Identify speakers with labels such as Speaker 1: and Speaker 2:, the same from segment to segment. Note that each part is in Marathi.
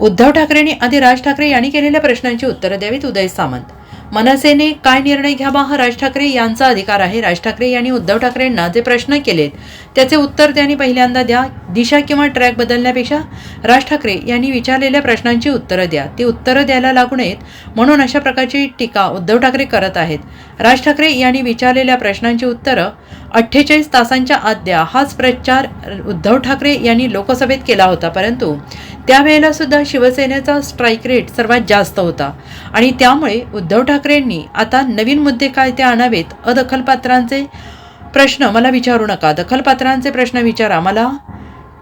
Speaker 1: उद्धव ठाकरेंनी आधी राज ठाकरे यांनी केलेल्या प्रश्नांची उत्तरं द्यावीत उदय सामंत. मनसेने काय निर्णय घ्यावा हा राज ठाकरे यांचा अधिकार आहे. राज ठाकरे यांनी उद्धव ठाकरेंना जे प्रश्न केलेत त्याचे उत्तर त्यांनी पहिल्यांदा द्या. दिशा किंवा ट्रॅक बदलण्यापेक्षा राज ठाकरे यांनी विचारलेल्या प्रश्नांची उत्तरं द्या. ती उत्तरं द्यायला लागू नयेत म्हणून अशा प्रकारची टीका उद्धव ठाकरे करत आहेत. राज ठाकरे यांनी विचारलेल्या प्रश्नांची उत्तरं अठ्ठेचाळीस तासांच्या आत द्या. हाच प्रचार उद्धव ठाकरे यांनी लोकसभेत केला होता. परंतु त्यावेळेला सुद्धा शिवसेनेचा स्ट्राईक रेट सर्वात जास्त होता. आणि त्यामुळे उद्धव ठाकरेंनी आता नवीन मुद्दे काय ते आणावेत अदखलपात्रांचे प्रश्न मला विचारू नका. दखलपात्रांचे प्रश्न विचारा. मला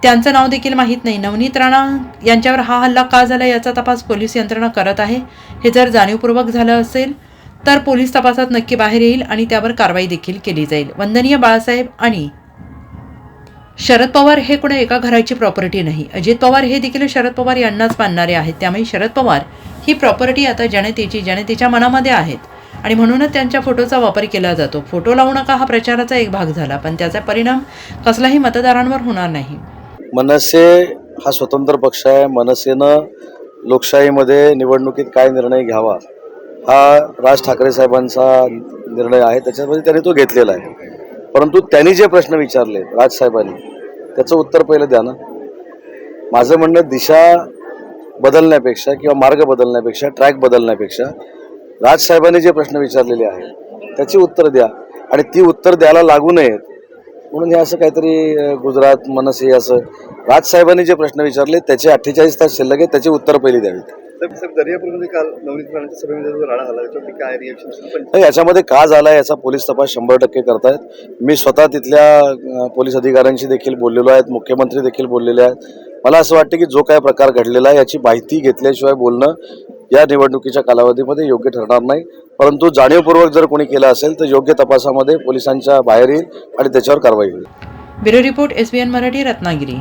Speaker 1: त्यांचं नाव देखील माहीत नाही. नवनीत राणा यांच्यावर हा हल्ला का झाला याचा तपास पोलीस यंत्रणा करत आहे. हे जर जाणीवपूर्वक झालं असेल तर पोलीस तपासात नक्की बाहेर येईल आणि त्यावर कारवाई देखील केली जाईल. वंदनीय बाळासाहेब आणि शरद पवार हे कुणा एका घराची प्रॉपर्टी नाही. अजित पवार हे देखील शरद पवार यांनाच मानणारे आहेत. त्यामुळे शरद पवार ही प्रॉपर्टी आता जनतेची जनतेच्या मनामध्ये आहेत. आणि म्हणूनच त्यांच्या फोटोचा वापर केला जातो. फोटो लावू नका हा प्रचाराचा एक भाग झाला. पण त्याचा परिणाम कसलाही मतदारांवर होणार नाही.
Speaker 2: मनसे हा स्वतंत्र पक्ष आहे. मनसेनं लोकशाहीमध्ये निवडणुकीत काय निर्णय घ्यावा हा राज ठाकरे साहेबांचा निर्णय आहे. त्याच्यामध्ये त्यांनी तो घेतलेला आहे. परंतु त्यांनी जे प्रश्न विचारले राजसाहेबांनी त्याचं उत्तर पहिलं द्या ना. माझं म्हणणं दिशा बदलण्यापेक्षा किंवा मार्ग बदलण्यापेक्षा ट्रॅक बदलण्यापेक्षा राजसाहेबांनी जे प्रश्न विचारलेले आहेत त्याची उत्तर द्या. आणि ती उत्तर द्यायला लागू नयेत म्हणून हे असं काहीतरी गुजरात मनसे असं राजसाहेबांनी जे प्रश्न विचारले त्याचे अठ्ठेचाळीस तास शिल्लक आहेत त्याची उत्तर पहिली द्यावीत. याच्यामध्ये का झाला याचा पोलीस तपास शंभर टक्के करतायत. मी स्वतः तिथल्या पोलीस अधिकाऱ्यांशी देखील बोललेलो आहेत मुख्यमंत्री देखील बोललेले आहेत. मला असं वाटतं की जो काय प्रकार घडलेला आहे याची माहिती घेतल्याशिवाय बोलणं या निवडणुकीच्या कालावधीमध्ये योग्य ठरणार नाही. परंतु जाणीवपूर्वक जर कोणी केलं असेल तर योग्य तपासामध्ये पोलिसांच्या बाहेर येईल आणि त्याच्यावर कारवाई होईल.
Speaker 1: Bureau report S Marathi Ratnagiri.